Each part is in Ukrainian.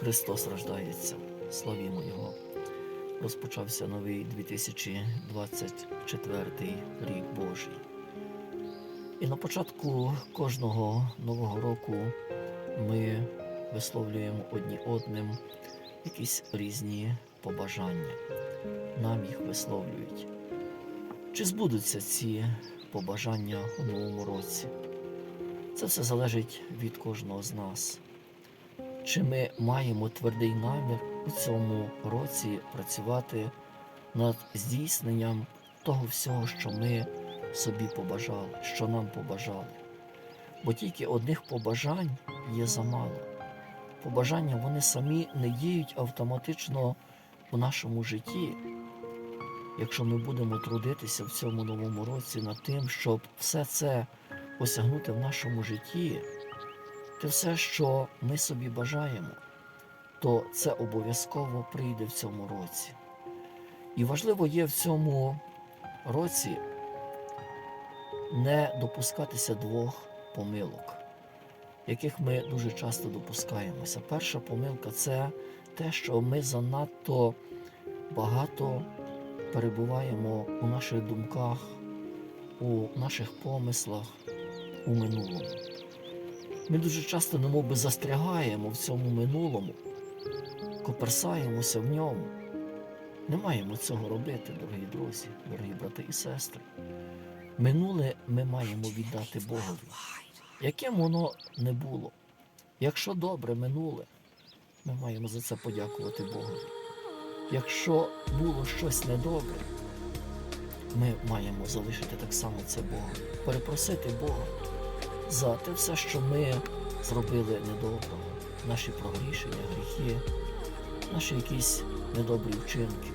Христос рождається. Славімо Його. Розпочався новий 2024 рік Божий. І на початку кожного нового року ми висловлюємо одні одним якісь різні побажання. Нам їх висловлюють. Чи збудуться ці побажання у новому році? Це все залежить від кожного з нас. Чи ми маємо твердий намір у цьому році працювати над здійсненням того всього, що ми собі побажали, що нам побажали? Бо тільки одних побажань є замало. Побажання вони самі не діють автоматично у нашому житті. Якщо ми будемо трудитися в цьому новому році над тим, щоб все це осягнути в нашому житті, те все, що ми собі бажаємо, то це обов'язково прийде в цьому році. І важливо є в цьому році не допускатися двох помилок, яких ми дуже часто допускаємося. Перша помилка це те, що ми занадто багато перебуваємо у наших думках, у наших помислах, у минулому. Ми дуже часто немов би застрягаємо в цьому минулому, коперсаємося в ньому. Не маємо цього робити, дорогі друзі, дорогі брати і сестри. Минуле ми маємо віддати Богові. Яким воно не було. Якщо добре минуле, ми маємо за це подякувати Богові. Якщо було щось недобре, ми маємо залишити так само це Богові, перепросити Бога за те все, що ми зробили недоброго, наші прогрішення, гріхи, наші якісь недобрі вчинки.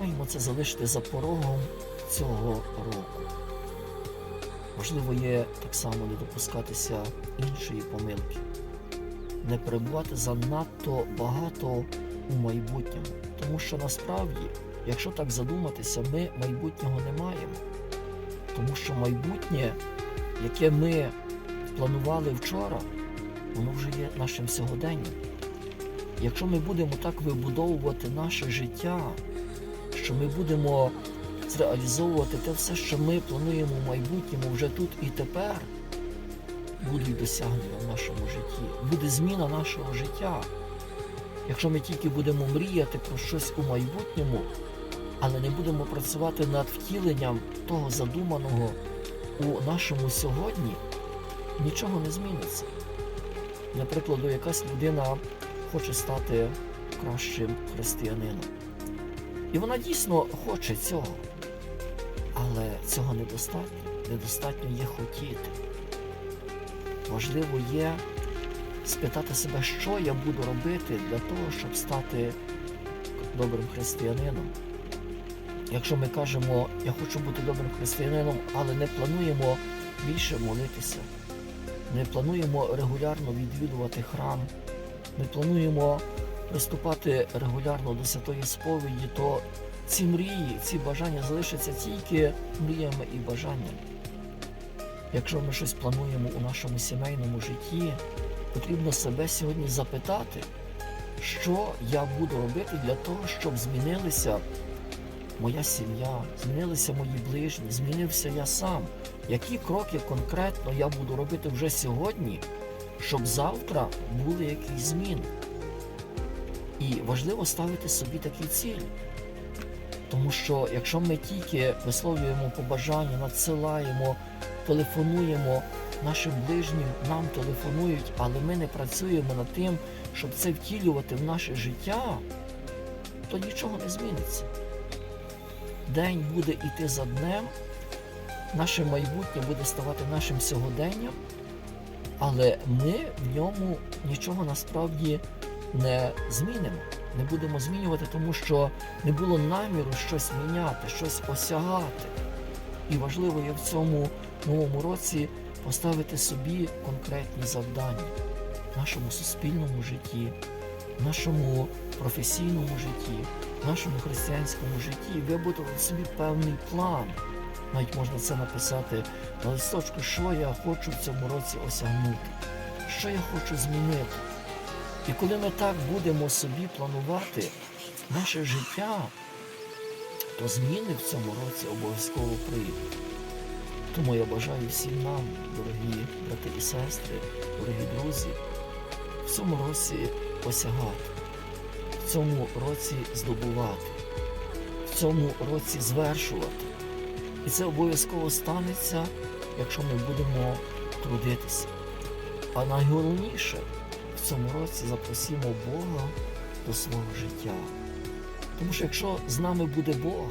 Маємо це залишити за порогом цього року. Важливо є так само не допускатися іншої помилки, не перебувати занадто багато у майбутньому. Тому що насправді, якщо так задуматися, ми майбутнього не маємо. Тому що майбутнє, яке ми планували вчора, воно вже є нашим сьогоденням. Якщо ми будемо так вибудовувати наше життя, що ми будемо зреалізовувати те все, що ми плануємо в майбутньому вже тут і тепер, будуть досягнення в нашому житті, буде зміна нашого життя. Якщо ми тільки будемо мріяти про щось у майбутньому, але не будемо працювати над втіленням того задуманого у нашому сьогодні, нічого не зміниться. Наприклад, якась людина хоче стати кращим християнином. І вона дійсно хоче цього. Але цього недостатньо. Недостатньо є хотіти. Важливо є спитати себе, що я буду робити для того, щоб стати добрим християнином. Якщо ми кажемо, я хочу бути добрим християнином, але не плануємо більше молитися, не плануємо регулярно відвідувати храм, не плануємо приступати регулярно до святої сповіді, то ці мрії, ці бажання залишаться тільки мріями і бажаннями. Якщо ми щось плануємо у нашому сімейному житті, потрібно себе сьогодні запитати, що я буду робити для того, щоб змінилися моя сім'я, змінилися мої ближні, змінився я сам. Які кроки конкретно я буду робити вже сьогодні, щоб завтра були якісь зміни? І важливо ставити собі такі цілі. Тому що якщо ми тільки висловлюємо побажання, надсилаємо, телефонуємо нашим ближнім, нам телефонують, але ми не працюємо над тим, щоб це втілювати в наше життя, то нічого не зміниться. День буде йти за днем, наше майбутнє буде ставати нашим сьогоденням, але ми в ньому нічого насправді не змінимо. Не будемо змінювати, тому що не було наміру щось міняти, щось осягати. І важливо є в цьому новому році поставити собі конкретні завдання в нашому суспільному житті, в нашому професійному житті, в нашому християнському житті, вибудувати собі певний план. Навіть можна це написати на листочку, що я хочу в цьому році осягнути, що я хочу змінити. І коли ми так будемо собі планувати наше життя, то зміни в цьому році обов'язково прийдуть. Тому я бажаю всім нам, дорогі брати і сестри, дорогі друзі, в цьому році осягати, в цьому році здобувати, в цьому році звершувати. І це обов'язково станеться, якщо ми будемо трудитися. А найголовніше в цьому році запросимо Бога до свого життя. Тому що якщо з нами буде Бог,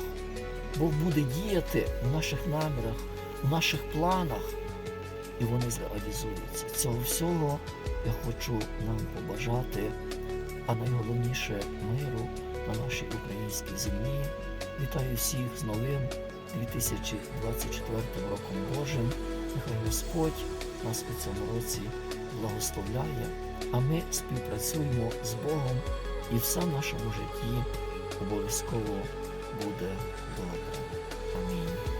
Бог буде діяти в наших намірах, в наших планах, і вони зреалізуються. Цього всього я хочу нам побажати, а найголовніше миру на нашій українській землі. Вітаю всіх з новим 2024 роком Божим. Нехай Господь нас у цьому році благословляє, а ми співпрацюємо з Богом і все в нашому житті обов'язково буде добре.